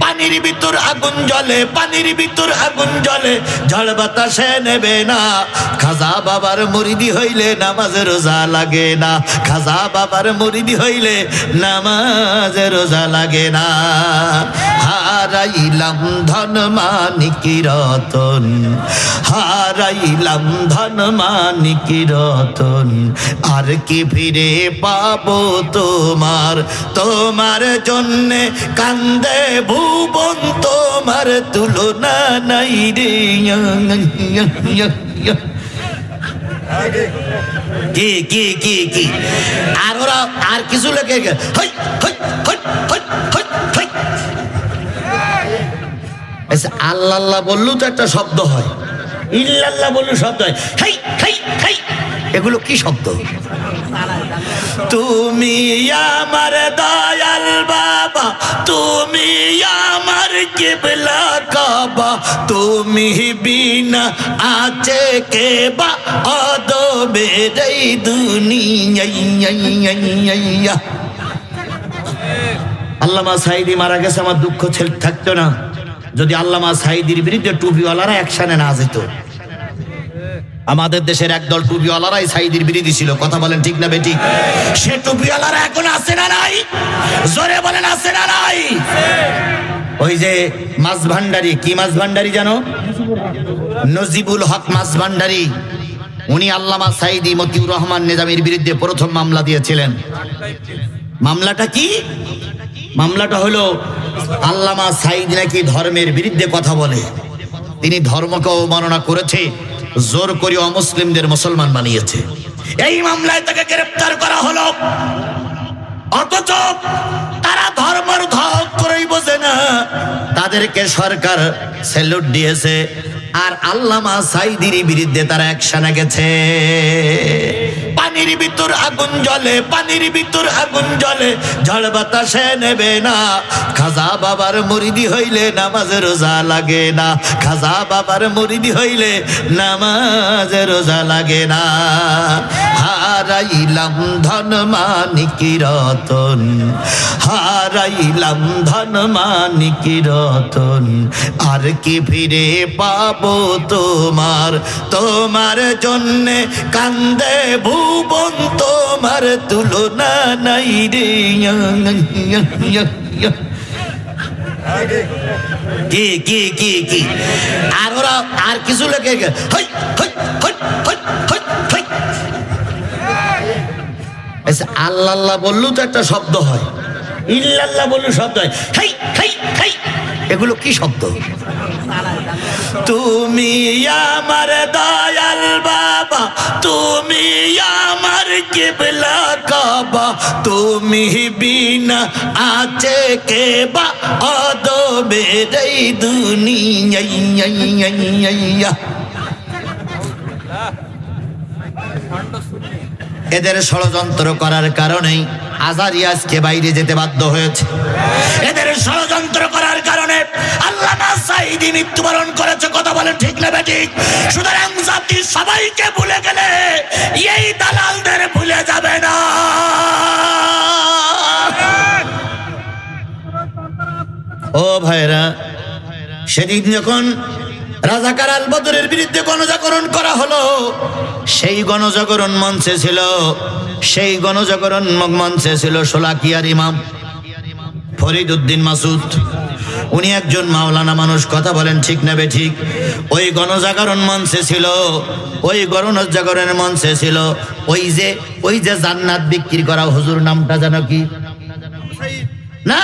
পানির ভিতর আগুন জ্বলে, পানির ভিতর আগুন জ্বলে। ঝড় বাতাসে নেবে না। খাজা বাবার মুরিদি হইলে নামাজ রোজা লাগে না। খাজা বাবার মুরিদি হইলে নামাজ রোজা লাগে না। হারাইলাম ধন মানিকি রতন। হারাইলাম ধন মানিকি রতন। আর কি ফিরে পাবো তোমার? তোমার জন্যে কান্দে ভুবন তোমার তুলনা নাই রে কি কি কি কি আর ওরা আর কিছু লেগে আল্লাহ আল্লাহ বললেও তো একটা শব্দ হয়। ইল্লাল্লাহ বললেও শব্দ হয়। হেই হেই হেই। এগুলো কি শব্দ? তুমি আমার দয়াল বাবা, তুমি আমার কেবলা কাবা, তুমি বিনা আছে কে বা অদবে আল্লামা সাইদি মারা গেছে, আমার দুঃখ ছেলে থাকতো না। যদি আল্লামা সাইদির বিরুদ্ধে টুপিওয়ালারা একসানে না যেত। আমাদের দেশের একদল টুপিওয়ালারাই সাইদির বিরোধী ছিল। কথা বলেন ঠিক না বেটি? সে টুপিওয়ালারা এখন আছে না নাই? জোরে বলেন আছে না নাই? ওই যে মাছ ভান্ডারি, কি মাছ ভান্ডারি জানো? নজিবুল হক মাছ ভান্ডারি। উনি আল্লামা সাইদি মতিউর রহমান নিজামীর বিরুদ্ধে প্রথম মামলা দিয়েছিলেন। মামলাটা কি? মামলাটা হলো, আল্লামা সাইদ নাকি ধর্মের বিরুদ্ধে কথা বলে। তিনি ধর্মকে অবমাননা করেছে। জোর করে অমুসলিমদের মুসলমান বানিয়েছে। এই মামলায় তাকে গ্রেপ্তার করা হলো। অথচ তারা ধর্মের ধক করেই বোঝে না। তাদেরকে সরকার স্যালুট দিয়েছে। আর আল্লামা সাইদির বিরুদ্ধে তারা একসানে গেছে। পানির ভিতর আগুন জ্বলে, পানির ভিতর আগুন জ্বলে, ঝড় বাতাসে নেবে না। খাজা বাবার মুরিদি হইলে নামাজ রোজা লাগে না। খাজা বাবার মুরিদি হইলে নামাজ রোজা লাগে না। হারাইলাম ধন মানিকি রতন হারাইলাম ধন মানিকি রতন আর কি ফিরে পাবো তোমার তোমার জন্যে কান্দে ভুবন, তোমার তুলনা নাই রে। কি কি কি কি? আর ওরা আর কিছু লেগে হই হই হই হই হই হই। আল্লাহ আল্লাহ বললেও তো একটা শব্দ হয়। ইল্লাল্লাহ বললেও শব্দ হয়। হেই হেই হেই। এগুলো কি শব্দ? তুমি আমার দয়াল বাবা, তুমি আমার কেবলা কাবা, তুমি বিনা আছে কে বা অদবে রে দুনিয়া এদের ষড়যন্ত্র করার কারণেই আজারি বাইরে যেতে বাধ্য হয়েছে। এদের ষড়যন্ত্র করার কারণে আল্লাহ সাইদি মৃত্যুবরণ করেছে, কথা বলে ঠিক না ঠিক সুতরাং জাতি সবাইকে ভুলে গেলে এই দালালদের ভুলে যাবে না। ও ভাইরা সেদিন যখন রাজাকার আল বদরের বিরুদ্ধে গণজাগরণ করা হলো, সেই গণজাগরণ মঞ্চে ছিল সেই গণজাগরণ মঞ্চে ছিল সোলাকিয়ার ইমাম ফরিদ উদ্দিন মাসুদ উনি একজন মাওলানা মানুষ, কথা বলেন ঠিক নেবে ঠিক? ওই গণজাগরণ মঞ্চে ছিল, ওই গণজাগরণের মঞ্চে ছিল, ওই যে ওই যে জান্নাত বিক্রি করা হুজুর নামটা জানো কি? না!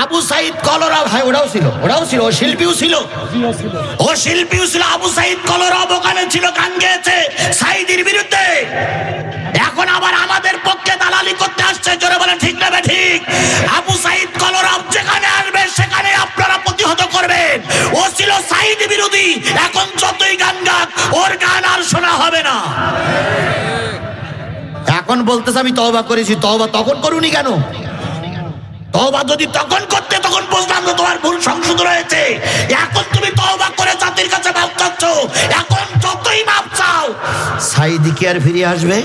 আবু সাইদ কলরা ভাই, ওরাও ছিল ওরাও ছিল, ও শিল্পীও ছিল। ও শিল্পীও ছিল, আবু সাইদ কলরা ওখানে ছিল, গান গেয়েছে সাইদির বিরুদ্ধে। এখন আবার আমাদের পক্ষে দালালি করতে আসছে, জোরে বলে ঠিক না বে ঠিক। আবু সাইদ কলরা যেখানে আসবে, সেখানে আপনারা প্রতিহত করবেন। ও ছিল সাইদ বিরোধী, এখন যতই গান গাক, ওর গান আর শোনা হবে না। এখন বলতেছে, আমি তওবা করেছি, তওবা তখন করুনি কেন? তবা যদি তখন করতে, তখন বুঝলাম যে তোমার ভুল সংশোধন হয়েছে এখন তুমি তবা করে জাতির কাছে মাপ চাচ্ছ। এখন যতই মাপ চাও সাইদিকে আর ফিরে আসবে?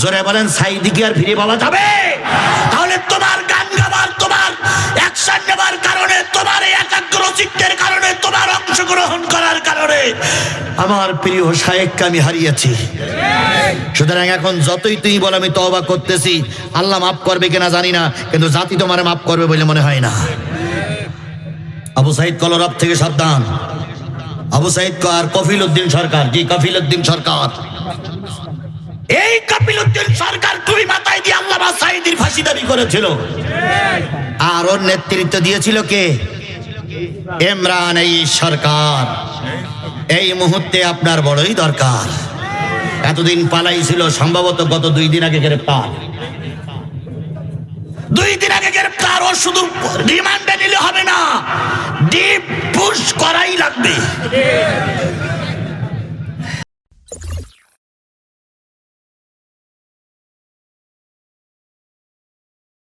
জোরে বলেন সাইদিকে আর ফিরে পাওয়া যাবে? তাহলে তোমার গান গাবার তোমার অ্যাকশন নেবার কারণে, তোমার একাগ্র চিত্তের কারণে, তোমার অংশগ্রহণ করার কারণে আমার প্রিয় শায়েককে আমি হারিয়েছি। সুতরাং এখন যতই তুই বল, আমি তওবা করতেছি। আল্লাহ মাফ করবে কিনা জানি না, কিন্তু জাতি তোমার মাফ করবে বলে মনে হয় না। আবু সাইদ কলরব থেকে সাবধান। আবু সাইদ আর কফিল উদ্দিন সরকার? জি কফিল উদ্দিন সরকার। এই কপিল উদ্দিন সরকার তুমি মাথায় দিয়ে আল্লাহ সাইদির ফাঁসি দাবি করেছিল। আর ওর নেতৃত্ব দিয়েছিল কে? ইমরান এই সরকার। এই মুহূর্তে আপনার বড়ই দরকার। এতদিন পালাই ছিল সম্ভবত গত দুই দিন আগে গ্রেপ্তার। দুই দিন আগে গ্রেপ্তার, ও শুধু রিমান্ডে নিলে হবে না, ডিপ পুশ করাই লাগবে।